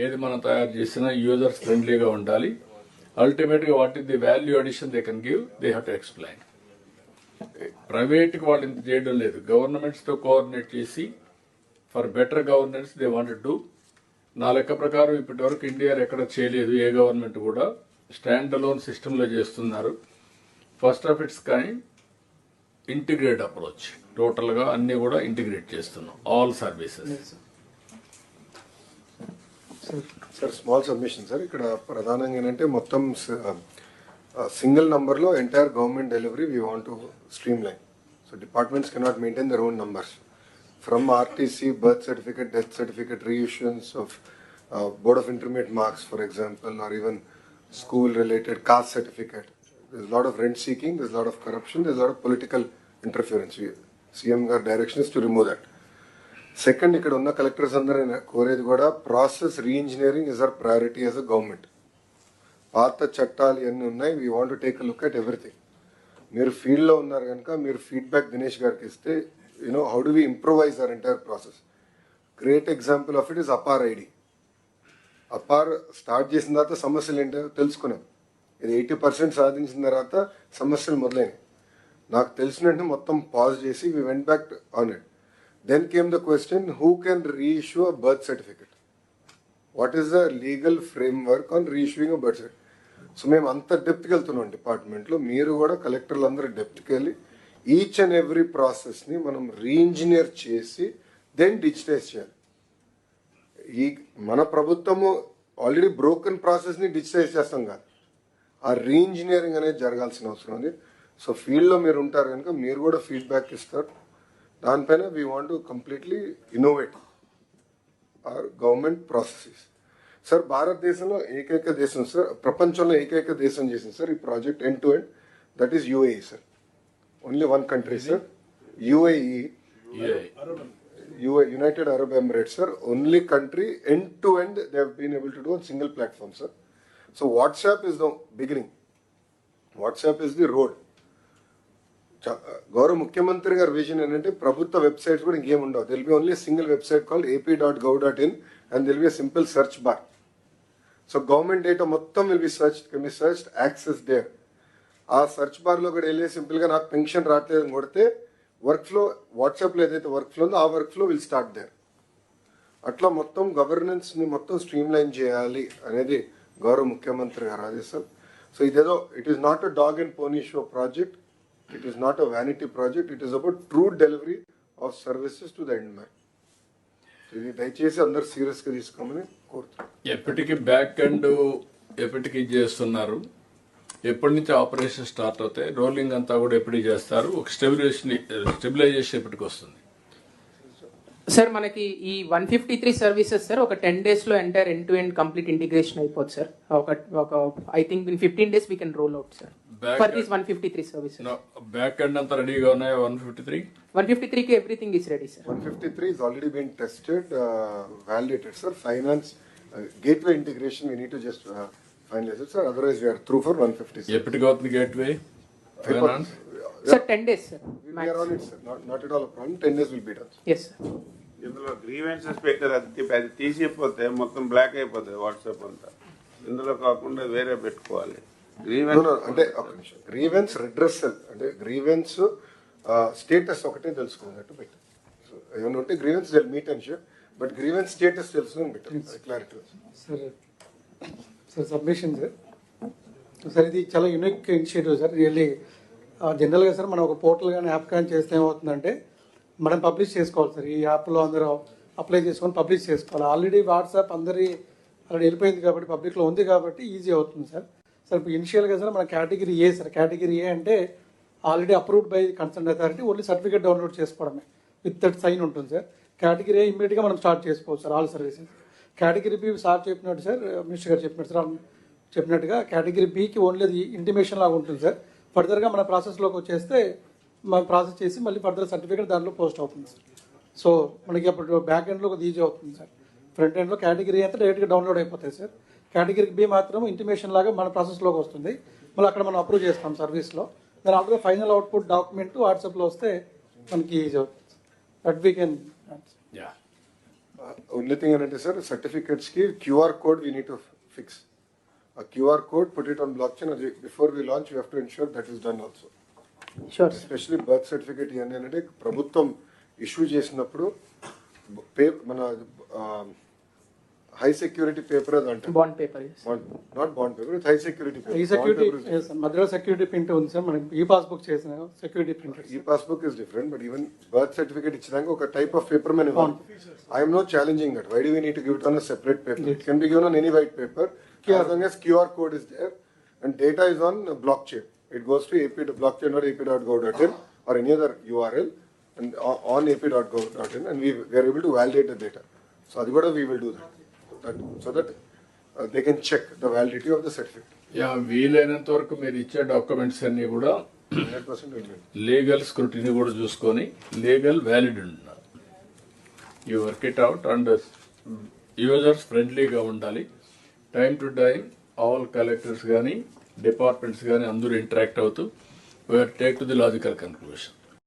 ఏది మనం తయారు చేసినా యూజర్స్ ఫ్రెండ్లీగా ఉండాలి. అల్టిమేట్గా what is the value addition they can give they have to explain ప్రైవేట్కి వాళ్ళు ఇంత చేయడం లేదు. గవర్నమెంట్స్తో కోఆర్డినేట్ చేసి for better governance they want do నా లెక్క ప్రకారం ఇప్పటి వరకు ఇండియా ఎక్కడ చేయలేదు ఏ గవర్నమెంట్ కూడా. స్టాండ్ అలోన్ సిస్టంలో చేస్తున్నారు. First of its kind integrate approach టోటల్గా అన్ని కూడా ఇంటిగ్రేట్ చేస్తున్నాం. All services sir small submission sir. ఇక్కడ ప్రధానంగా ఏంటంటే మొత్తం సింగిల్ నంబర్లో entire government delivery we want to streamline so departments cannot maintain their own numbers from RTC birth certificate death certificate reissuance of board of intermediate marks for example or even school related caste certificate this lot of rent seeking this lot of corruption this lot of political interference CM గారి direction to remove that second ఇక్కడ ఉన్న collectors అందరూ కోరేది కూడా process reengineering is our priority as a government పాత చట్టాలు ఇవన్నీ ఉన్నాయి? We want take look at everything మీరు ఫీల్డ్లో ఉన్నారు కనుక మీరు ఫీడ్బ్యాక్ దినేష్ గారికి ఇస్తే you know how do we improvise our entire process great example of it is APAAR ID APAAR start చేసిన తర్వాత సమస్యలు ఏంటో తెలుసుకున్నాం. ఇది ఎయిటీ పర్సెంట్ సాధించిన తర్వాత సమస్యలు మొదలైనవి. నాకు తెలిసినట్టు మొత్తం పాజ్ చేసి we went back on it then came the question who can reissue a birth certificate what is the legal framework on reissuing a birth certificate so మేము అంత డెప్త్కి వెళ్తున్నాం డిపార్ట్మెంట్లో మీరు కూడా కలెక్టర్లు అందరూ డెప్త్కి వెళ్ళి ఈచ్ అండ్ ఎవ్రీ ప్రాసెస్ని మనం రీఇంజనీర్ చేసి దెన్ డిజిటైజ్ చేయాలి. ఈ మన ప్రభుత్వము ఆల్రెడీ బ్రోకెన్ ప్రాసెస్ని డిజిటైజ్ చేస్తాం కాదు. ఆ రీఇంజనీరింగ్ అనేది జరగాల్సిన అవసరం ఉంది సో ఫీల్డ్లో మీరు ఉంటారు కనుక మీరు కూడా ఫీడ్బ్యాక్ ఇస్తారు. దానిపైన we want completely innovate our government processes sir భారతదేశంలో ఏకైక దేశం సార్ ప్రపంచంలో ఏకైక దేశం చేసింది సార్ ఈ project end to end that is UA sir only one country sir UAE United Arab Emirates sir only country end to end they been able to do on single platform sir so WhatsApp is the beginning WhatsApp is the road గౌరవ ముఖ్యమంత్రి గారి vision ఏంటంటే ప్రభుత్వ websites కూడా ఇంకేం ఉండవు. There'll be only single website call AP dot gov dot in and there'll be simple search bar so government data మొత్తం will be search can be search access there ఆ సెర్చ్ బార్లో కూడా వెళ్ళి సింపుల్గా నాకు పెన్షన్ రావట్లేదు అని కొడితే వర్క్ ఫ్లో వాట్సాప్లో ఏదైతే వర్క్ ఫ్లో ఉందో ఆ work flow will start there అట్లా మొత్తం గవర్నెన్స్ని మొత్తం స్ట్రీమ్ లైన్ చేయాలి అనేది గౌరవ ముఖ్యమంత్రి గారు ఆదేశాలు. సో ఇదేదో it is not a dog and pony show project it is not a vanity project it is about true delivery of services to the end man ఇది దయచేసి అందరు సీరియస్గా తీసుకోమని కోరుతున్నాను. ఎప్పటికీ బ్యాక్ అండ్ ఎప్పటికీ చేస్తున్నారు. ఎప్పటి నుంచి ఆపరేషన్ స్టార్ట్ అవుతాయి? రోలింగ్ అంతా కూడా ఎప్పటికి చేస్తారు? ఒక స్టెబిలైజేషన్ స్టెబిలైజేషన్ ఎప్పటికి వస్తుంది? సార్ మనకి ఈ one fifty three services sir ఒక టెన్ డేస్లో entire end to end complete integration అయిపోతుంది సార్ ఒక ఒక I think in fifteen days we can roll out sir for this one fifty three service back end అంతా రెడీగా ఉన్నాయి one fifty three one fifty three everything is ready sir one fifty three is already been tested validated sir finance gateway integration we need to just finalise sir otherwise we are through for one fifty sir ఎప్పటికి అవుతుంది gateway finance sir ten days sir we not not all problem ten days will beat us yes sir ఇందులో grievances పెట్టారు. అది అది తీసిపోతే మొత్తం black అయిపోతుంది WhatsApp అంతా. ఇందులో కాకుండా వేరే పెట్టుకోవాలి. గ్రీవెన్స్ అంటే ఒక నిమిషం. గ్రీవెన్స్ రిడ్రెసల్ అంటే గ్రీవెన్స్ స్టేటస్ ఒకటే తెలుసుకున్నట్టు పెట్టారు సో ఏమైనా ఉంటే grievance meet and sure but grievance status తెలుసుకుని పెట్టారు clarity sir sir submission sir sir ఇది చాలా యూనిక్ ఇనిషియేటివ్ సార్ రియల్లీ జనరల్గా సార్ మనం ఒక పోర్టల్ కానీ యాప్ కానీ చేస్తే ఏమవుతుందంటే మనం పబ్లిష్ చేసుకోవాలి సార్. ఈ యాప్లో అందరూ అప్లై చేసుకొని పబ్లిష్ చేసుకోవాలి. ఆల్రెడీ వాట్సాప్ అందరి ఆల్రెడీ వెళ్ళిపోయింది కాబట్టి పబ్లిక్లో ఉంది కాబట్టి ఈజీ అవుతుంది సార్. సార్ ఇప్పుడు ఇనిషియల్గా సార్ మన category A sir. Category A అంటే already approved by concern authority only certificate download చేసుకోవడమే. విత్ దట్ సైన్ ఉంటుంది సార్. కేటగిరీ ఏ ఇమ్మీడియట్గా మనం స్టార్ట్ చేసుకోవచ్చు sir all services category B sir చెప్పినట్టు సార్ మినిస్టర్ గారు చెప్పినట్టు సార్ చెప్పినట్టుగా కేటగిరీ బికి ఓన్లీ అది ఇంటిమేషన్ లాగా ఉంటుంది సార్. ఫర్దర్గా మన ప్రాసెస్లోకి వచ్చేస్తే మనం ప్రాసెస్ చేసి మళ్ళీ ఫర్దర్ సర్టిఫికేట్ దాంట్లో పోస్ట్ అవుతుంది సార్ సో మనకి అప్పుడు బ్యాక్ ఎండ్లో కొద్దిగా ఈజీ అవుతుంది సార్ ఫ్రంట్ ఎండ్లో కేటగిరీ అయితే డైరెక్ట్గా డౌన్లోడ్ అయిపోతాయి సార్ కేటగిరీ బి మాత్రం ఇంటిమేషన్ లాగా మన ప్రాసెస్లోకి వస్తుంది. మళ్ళీ అక్కడ మనం అప్రూవ్ చేస్తాం సర్వీస్లో దాని ఆల్రెడీ ఫైనల్ అవుట్పుట్ డాక్యుమెంట్ వాట్సాప్లో వస్తే మనకి ఈజీ అవుతుంది that we can yeah only thing ఏంటంటే sir సర్టిఫికెట్స్కి QR code we need to fix ఆ QR code put it on blockchain before we launch you have to ensure that is done also sure especially birth certificate ఇవన్నీ ఏంటంటే ప్రభుత్వం issue చేసినప్పుడు pay మన high security paper అది అంటారు. Bond paper not bond paper high security ఈ security మధ్యలో security print ఉంది సార్ మనం ఈ పాస్బుక్ చేసిన సెక్యూరిటీ ప్రింట్ ఈ passbook is different but even birth certificate ఇచ్చినాక ఒక టైప్ ఆఫ్ పేపర్ ఇవ్వాలి. I'm no challenging that why do we need to give it on separate paper it can be given on any white paper as QR code is there and data is on blockchain. It goes to AP to blockchain or any other URL and on ap.gov.in and we, we are able to validate the data. So Adhigada we will do that. that so that uh, they can check the validity of the certificate. Yeah వీలైనంత వరకు మీరు ఇచ్చే documents అన్ని కూడా 100% will be. Legal scrutiny కూడా చూసుకొని legal valid ఉండాలి you work it out and users ఫ్రెండ్లీగా ఉండాలి time to time all collectors కానీ డిపార్ట్మెంట్స్ కానీ అందరూ ఇంటరాక్ట్ అవుతూ we're take to the logical conclusion